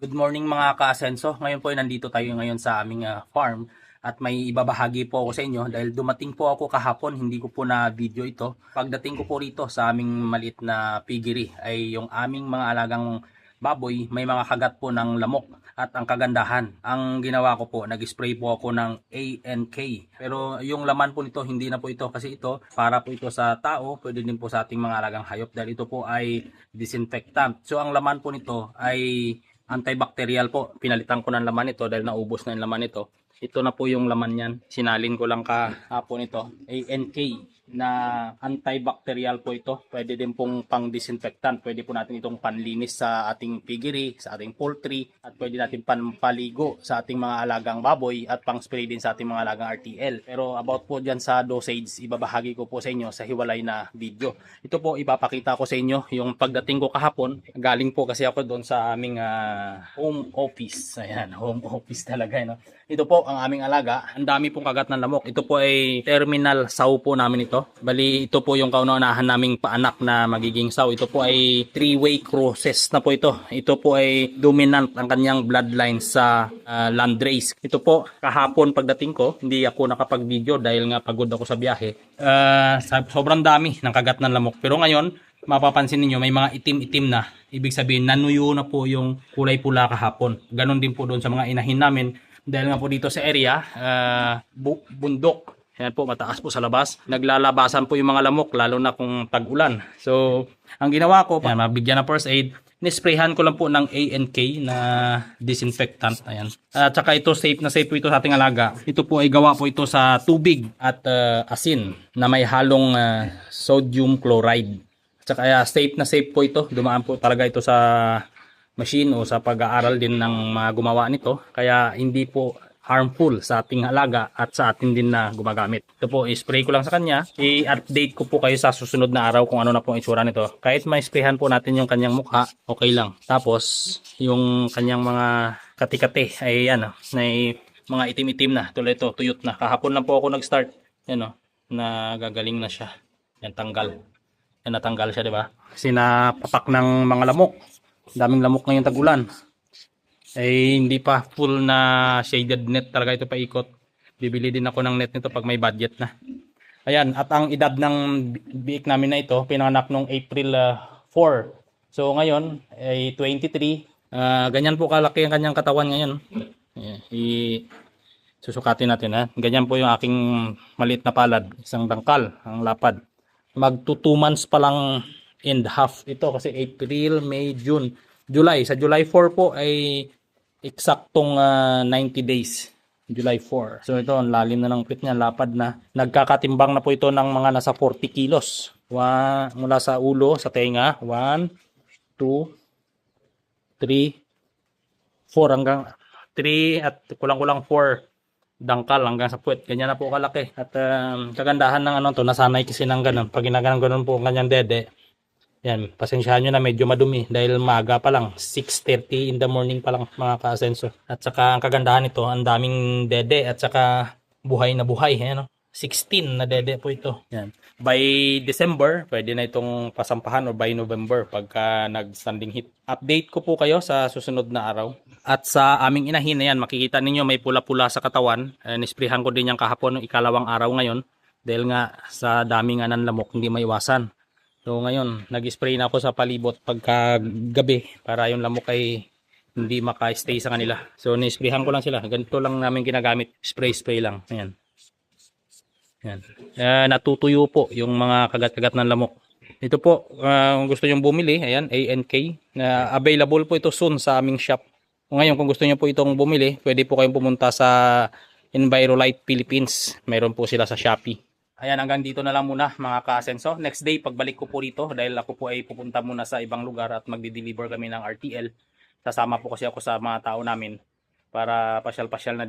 Good morning mga kaasenso. Ngayon po ay nandito tayo ngayon sa aming ah, farm at may ibabahagi po ako sa inyo dahil dumating po ako kahapon, hindi ko po na video ito. Pagdating ko po rito sa aming maliit na piggery ay yung aming mga alagang baboy may mga kagat po ng lamok at ang kagandahan. Ang ginawa ko po, nag-spray po ako ng ANK. Pero yung laman po nito, hindi na po ito kasi ito para po ito sa tao, pwede din po sa ating mga alagang hayop dahil ito po ay disinfectant. So ang laman po nito ay antibacterial po. Pinalitan ko ng laman ito dahil naubos na yung laman ito. Ito na po yung laman niyan. Sinalin ko lang kahapon ito. ANK na antibacterial po ito. Pwede din pong pang disinfectant. Pwede po natin itong panlinis sa ating piggery, sa ating poultry, at pwede natin panpaligo sa ating mga alagang baboy at pang spray din sa ating mga alagang RTL. Pero about po dyan sa dosage, ibabahagi ko po sa inyo sa hiwalay na video. Ito po ipapakita ko sa inyo yung pagdating ko kahapon. Galing po kasi ako doon sa aming ah, home office. Ayan, home office talaga. No? Ito po ang aming alaga. Ang dami pong kagat ng lamok. Ito po ay terminal saw po namin ito. Bali, ito po yung kaunahan naming paanak na magiging saw. Ito po ay three-way crosses na po ito. Ito po ay dominant ang kanyang bloodline sa ah, landrace. Ito po, kahapon pagdating ko, hindi ako nakapag-video dahil nga pagod ako sa biyahe. Ah, sa- sobrang dami ng kagat ng lamok. Pero ngayon, mapapansin niyo may mga itim-itim na. Ibig sabihin, nanuyo na po yung kulay pula kahapon. Ganon din po doon sa mga inahin namin. Dahil nga po dito sa area, bu- bundok. Yan po, mataas po sa labas. Naglalabasan po yung mga lamok, lalo na kung tag-ulan. So, ang ginawa ko, yan, mabigyan ng first aid, nisprayhan ko lang po ng ANK na disinfectant. Ayan. At saka ito, safe na safe po ito sa ating alaga. Ito po ay gawa po ito sa tubig at ah, asin na may halong ah, sodium chloride. At saka ah, safe na safe po ito. Dumaan po talaga ito sa machine o sa pag-aaral din ng mga gumawa nito. Kaya hindi po harmful sa ating alaga at sa atin din na gumagamit. Ito po, i-spray ko lang sa kanya. I-update ko po kayo sa susunod na araw kung ano na po ang itsura nito. Kahit may sprayhan po natin yung kanyang mukha, okay lang. Tapos, yung kanyang mga kati-kati ay ano, may mga itim-itim na. Tulad ito, tuyot na. Kahapon lang po ako nag-start. Yan o, nagagaling na siya. Yan, tanggal. Yan, natanggal siya, di ba? Sinapapak ng mga lamok. Daming lamok ngayong tagulan. Eh, hindi pa full na shaded net talaga ito paikot. Bibili din ako ng net nito pag may budget na. Ayan, at ang edad ng biik namin na ito, pinanganak nung April ah, 4. So ngayon, ay 23. Ah, ganyan po kalaki ang kanyang katawan ngayon. Ayan, i susukatin natin ha. Ganyan po yung aking maliit na palad, isang dangkal ang lapad. Magto 2 months pa lang and half ito kasi April, May, June, July. Sa July 4 po ay eksaktong ah, 90 days. July 4. So ito, ang lalim na ng pit niya, lapad na. Nagkakatimbang na po ito ng mga nasa 40 kilos. Wa, mula sa ulo, sa tenga. 1, 2, 3, 4 hanggang 3 at kulang-kulang 4 dangkal hanggang sa puwet. Ganyan na po kalaki. At um, kagandahan ng ano to, nasanay kasi ng ganun. Pag ginaganon ganun po ang kanyang dede, yan, pasensyahan nyo na medyo madumi dahil maga pa lang, 6.30 in the morning pa lang mga kaasenso. At saka ang kagandahan nito, ang daming dede at saka buhay na buhay. Yan, no? 16 na dede po ito. Yan. By December, pwede na itong pasampahan o by November pagka nag-standing heat. Update ko po kayo sa susunod na araw. At sa aming inahin na yan, makikita ninyo may pula-pula sa katawan. Eh, nisprihan ko din yan kahapon, ikalawang araw ngayon. Dahil nga sa dami nga ng lamok, hindi maiwasan. So ngayon, nag-spray na ako sa palibot pagka gabi para yung lamok ay hindi maka-stay sa kanila. So nisprayhan ko lang sila. Ganito lang namin ginagamit. Spray-spray lang. Ayan. Ayan. Uh, natutuyo po yung mga kagat-kagat ng lamok. Ito po, ah, kung gusto nyo bumili, ayan, ANK. na available po ito soon sa aming shop. Ngayon, kung gusto nyo po itong bumili, pwede po kayong pumunta sa Envirolite Philippines. Meron po sila sa Shopee. Ayan, hanggang dito na lang muna mga ka-asenso. Next day, pagbalik ko po rito, dahil ako po ay pupunta muna sa ibang lugar at magdi-deliver kami ng RTL. Sasama po kasi ako sa mga tao namin para pasyal-pasyal na din.